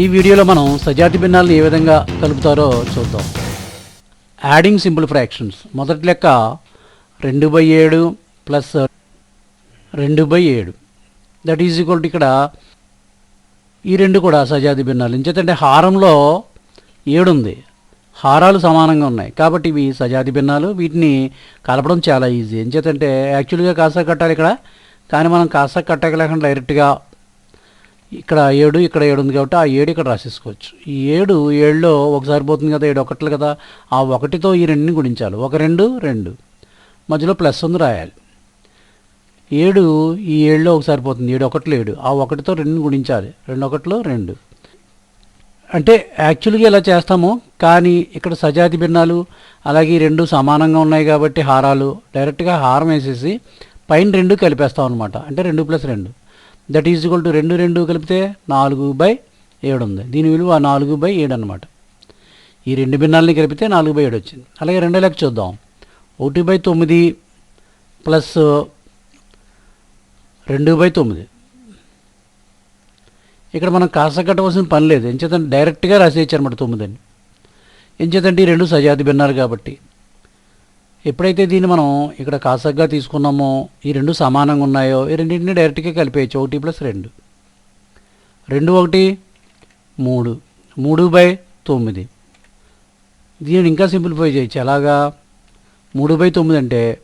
ఈ వీడియోలో మనం సజాతి భిన్నాలను ఏ విధంగా కలుపుతారో చూద్దాం. యాడింగ్ సింపుల్ ఫ్రాక్షన్స్ మొదటి లెక్క రెండు బై ఏడు ప్లస్ రెండు బై ఏడు. దట్ ఈజ్ ఈక్వల్ టు ఇక్కడ ఈ రెండు కూడా సజాతి భిన్నాలు. ఎందుకంటే హారంలో ఏడు ఉంది. హారాలు సమానంగా ఉన్నాయి. కాబట్టి ఇవి సజాతి భిన్నాలు. వీటిని కలపడం చాలా ఈజీ ఎంచేతంటే యాక్చువల్గా కాసా కట్టాలి ఇక్కడ. కానీ మనం కాసా కట్టగలకుండా డైరెక్ట్గా ఇక్కడ ఏడు ఇక్కడ ఏడు ఉంది కాబట్టి ఆ ఏడు ఇక్కడ రాసేసుకోవచ్చు. ఈ ఏడు ఏడులో ఒకసారి పోతుంది కదా ఏడు ఒకట్లు కదా ఆ ఒకటితో ఈ రెండుని గుణించాలి. ఒక రెండు రెండు. మధ్యలో ప్లస్ ఉంది రాయాలి. ఏడు ఈ ఏడులో ఒకసారి పోతుంది. ఏడు ఒకట్లు ఏడు. ఆ ఒకటితో రెండు గుణించాలి. రెండు ఒకట్లో రెండు. అంటే యాక్చువల్గా ఇలా చేస్తాము కానీ ఇక్కడ సజాతి భిన్నాలు అలాగే రెండు సమానంగా ఉన్నాయి కాబట్టి హారాలు డైరెక్ట్గా హారం వేసేసి పైన రెండు కలిపేస్తాం అనమాట అంటే రెండు ప్లస్ రెండు. దట్ ఈజ్ ఈక్వల్ టు రెండు రెండు కలిపితే నాలుగు బై ఏడు ఉంది. దీని విలువ నాలుగు బై ఏడు అనమాట ఈ రెండు భిన్నాలని కలిపితే నాలుగు బై ఏడు వచ్చింది. అలాగే రెండో లెక్క చూద్దాం. ఒకటి బై తొమ్మిది ప్లస్ రెండు బై తొమ్మిది. ఇక్కడ మనం కాస కట్టవలసిన పని లేదు. ఎంచేతంటే డైరెక్ట్గా రాసేయచ్చనమాట తొమ్మిది తొమ్మిదని. ఎంచేతంటే ఈ రెండు సజాతి భిన్నాలు కాబట్టి. ఎప్పుడైతే దీన్ని మనం ఇక్కడ కాసగ్గా తీసుకున్నామో ఈ రెండు సమానంగా ఉన్నాయో ఈ రెండింటిని డైరెక్ట్గా కలిపేయచ్చు. ఒకటి ప్లస్ రెండు. రెండు ఒకటి మూడు. మూడు బై తొమ్మిది. దీనిని ఇంకా సింప్లిఫై చేయొచ్చు. ఎలాగా? మూడు బై తొమ్మిది అంటే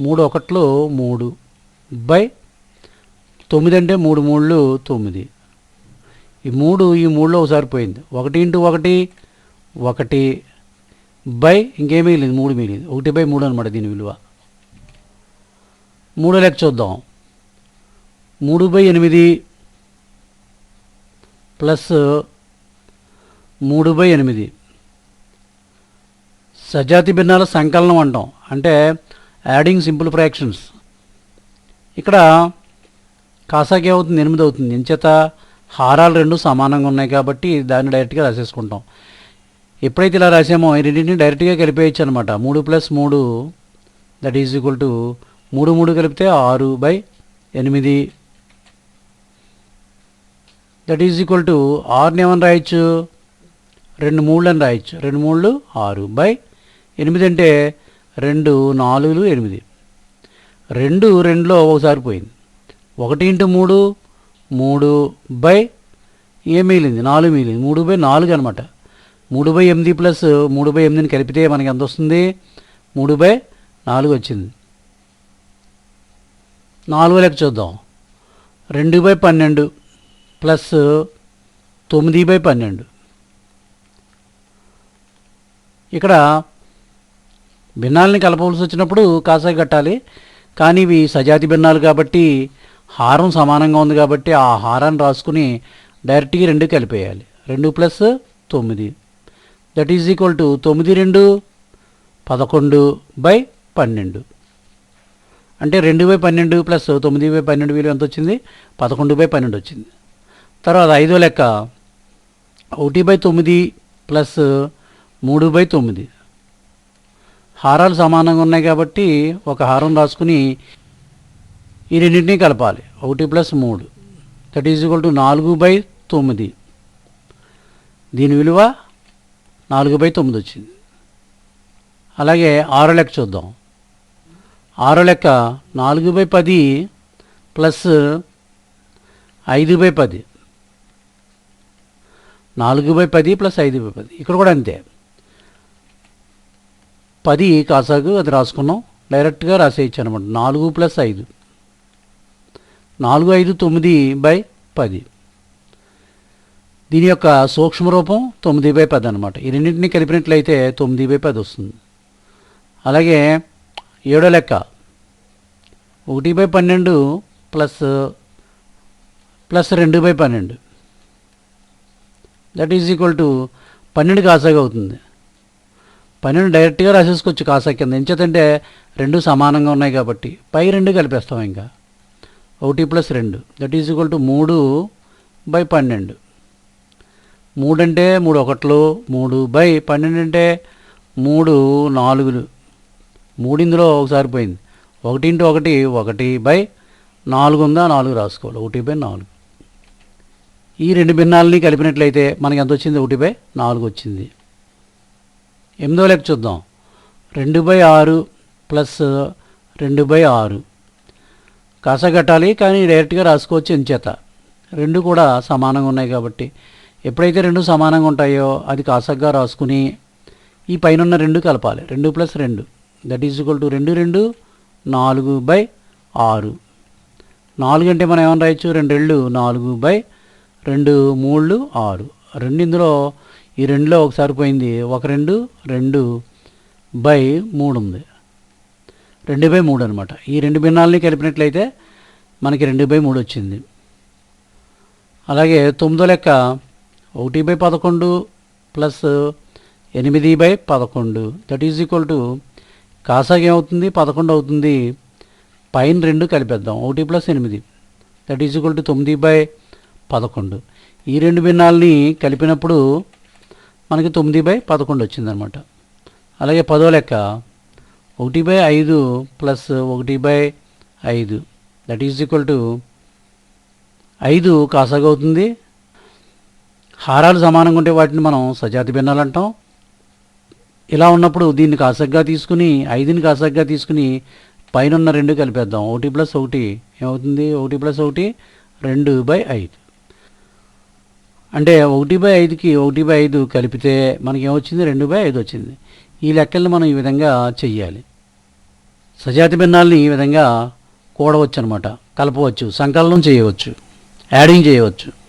మూడు ఒకట్లో మూడు బై తొమ్మిది అంటే మూడు మూడులు తొమ్మిది. ఈ మూడు ఈ మూడులో ఒకసారి పోయింది. ఒకటి ఇంటూ ఒకటి ఒకటి. బై ఇంకేమీ లేదు మూడు మిగిలింది ఒకటి బై మూడు అనమాట దీని విలువ. మూడో లెక్క చూద్దాం. మూడు బై ఎనిమిది ప్లస్ మూడు బై ఎనిమిది. సజాతి భిన్నాల సంకలనం అంటాం. అంటే యాడింగ్ సింపుల్ ఫ్రాక్షన్స్. ఇక్కడ కాసాకి ఏమవుతుంది? ఎనిమిది అవుతుంది. ఎంచేత హారాలు రెండు సమానంగా ఉన్నాయి కాబట్టి దాన్ని డైరెక్ట్గా రాసేసుకుంటాం. ఎప్పుడైతే ఇలా రాసామో ఈ రెండింటిని డైరెక్ట్గా కలిపేయచ్చు అనమాట మూడు ప్లస్ మూడు దట్ ఈజ్ ఈక్వల్ టు మూడు మూడు కలిపితే ఆరు బై ఎనిమిది. దట్ ఈజ్ ఈక్వల్ టు ఆరుని ఏమని రాయొచ్చు? రెండు మూడు అని రాయొచ్చు. రెండు మూడులు ఆరు బై ఎనిమిది అంటే రెండు నాలుగులు ఎనిమిది. రెండు రెండులో ఒకసారి పోయింది. ఒకటి ఇంటూ మూడు మూడు బై ఏం మిగిలింది? నాలుగు మిగిలింది. మూడు బై నాలుగు అనమాట మూడు బై ఎనిమిది ప్లస్ మూడు బై ఎనిమిదిని కలిపితే మనకి ఎంత వస్తుంది? మూడు బై నాలుగు వచ్చింది. నాలుగో లెక్క చూద్దాం. రెండు బై పన్నెండు ప్లస్ తొమ్మిది బై పన్నెండు. ఇక్కడ భిన్నాలని కలపవలసి వచ్చినప్పుడు కాసాయి కట్టాలి. కానీ ఇవి సజాతి భిన్నాలు కాబట్టి హారం సమానంగా ఉంది కాబట్టి ఆ హారాన్ని రాసుకుని డైరెక్ట్గా రెండు కలిపేయాలి. రెండు ప్లస్ తొమ్మిది. దట్ ఈజ్ ఈక్వల్ టు తొమ్మిది రెండు పదకొండు బై పన్నెండు. అంటే రెండు బై పన్నెండు ప్లస్ తొమ్మిది బై పన్నెండు విలువ ఎంత వచ్చింది? పదకొండు బై పన్నెండు వచ్చింది. తర్వాత ఐదో లెక్క ఒకటి బై తొమ్మిది ప్లస్ మూడు బై తొమ్మిది. హారాలు సమానంగా ఉన్నాయి కాబట్టి ఒక హారం రాసుకుని ఈ రెండింటినీ కలపాలి. ఒకటి ప్లస్ మూడు. దట్ ఈజ్ ఈక్వల్ టు నాలుగు బై తొమ్మిది. దీని విలువ నాలుగు బై తొమ్మిది వచ్చింది. అలాగే ఆరో లెక్క చూద్దాం. ఆరో లెక్క నాలుగు బై పది ప్లస్ ఐదు బై పది. నాలుగు బై పది ప్లస్ ఐదు బై పది. ఇక్కడ కూడా అంతే. పది కాసాకు అది రాసుకున్నాం. డైరెక్ట్గా రాసేయచ్చు అనమాట. నాలుగు ప్లస్ ఐదు. నాలుగు ఐదు తొమ్మిది బై పది. దీని యొక్క సూక్ష్మ రూపం తొమ్మిది బై పది అనమాట ఈ రెండింటిని కలిపినట్లయితే తొమ్మిది బై పది వస్తుంది. అలాగే ఏడో లెక్క. ఒకటి బై పన్నెండు ప్లస్ ప్లస్ రెండు బై పన్నెండు. దట్ ఈజ్ ఈక్వల్ టు పన్నెండు కాసాగా అవుతుంది. పన్నెండు డైరెక్ట్గా రాసేసుకోవచ్చు కాసా కింద. ఎంచేతంటే రెండు సమానంగా ఉన్నాయి కాబట్టి పై రెండు కలిపేస్తాం ఇంకా. ఒకటి ప్లస్ రెండు. దట్ ఈజ్ ఈక్వల్ టు మూడు బై పన్నెండు. మూడు అంటే మూడు ఒకట్లు మూడు బై పన్నెండు అంటే మూడు నాలుగులు. మూడు ఇందులో ఒకసారి పోయింది. ఒకటి ఇంటూ ఒకటి ఒకటి బై నాలుగు ఉందా నాలుగు రాసుకోవాలి. ఒకటి బై నాలుగు. ఈ రెండు భిన్నాలని కలిపినట్లయితే మనకి ఎంత వచ్చింది? ఒకటి బై నాలుగు వచ్చింది. ఎనిమిదో లెక్క చూద్దాం. రెండు బై ఆరు ప్లస్ రెండు బై ఆరు. కాసా కట్టాలి కానీ డైరెక్ట్గా రాసుకోవచ్చు ఎంచేత. రెండు కూడా సమానంగా ఉన్నాయి కాబట్టి ఎప్పుడైతే రెండు సమానంగా ఉంటాయో అది కాసగ్గా రాసుకుని ఈ పైన ఉన్న రెండు కలపాలి. రెండు ప్లస్ రెండు. దట్ ఈజ్ ఈక్వల్ టు రెండు రెండు నాలుగు బై ఆరు. నాలుగు అంటే మనం ఏమని రాయొచ్చు? రెండు రెండు నాలుగు బై రెండు మూడు ఆరు. రెండు ఇందులో ఈ రెండులో ఒకసారి పోయింది. ఒక రెండు రెండు బై మూడు ఉంది. రెండు బై మూడు అనమాట ఈ రెండు భిన్నాలని కలిపినట్లయితే మనకి రెండు బై మూడు వచ్చింది. అలాగే తొమ్మిదో లెక్క ఒకటి బై పదకొండు ప్లస్ ఎనిమిది బై పదకొండు. దట్ ఈజ్ ఈక్వల్ టు కాసాగా ఏమవుతుంది? పదకొండు అవుతుంది. పైన రెండు కలిపేద్దాం. ఒకటి ప్లస్ ఎనిమిది. దట్ ఈజ్ ఈక్వల్ టు తొమ్మిది బై పదకొండు. ఈ రెండు భిన్నాలని కలిపినప్పుడు మనకి తొమ్మిది బై పదకొండు వచ్చిందనమాట. అలాగే పదో లెక్క. ఒకటి బై ఐదు ప్లస్ ఒకటి బై ఐదు. దట్ ఈజ్ ఈక్వల్ టు ఐదు కాసాగా అవుతుంది. హారాలు సమానంగా ఉంటే వాటిని మనం సజాతి భిన్నాలు అంటాం. ఇలా ఉన్నప్పుడు దీన్ని కాసగ్గా తీసుకుని ఐదుని కాసగ్గా తీసుకుని పైన ఉన్న రెండు కలిపేద్దాం. ఒకటి ప్లస్ ఒకటి ఏమవుతుంది? ఒకటి ప్లస్ ఒకటి రెండు బై ఐదు. అంటే ఒకటి బై ఐదుకి ఒకటి బై ఐదు కలిపితే మనకి ఏమొచ్చింది రెండు బై ఐదు వచ్చింది. ఈ లెక్కల్ని మనం ఈ విధంగా చెయ్యాలి. సజాతి భిన్నాలని ఈ విధంగా కూడవచ్చు అనమాట కలపవచ్చు. సంకలనం చేయవచ్చు. యాడింగ్ చేయవచ్చు.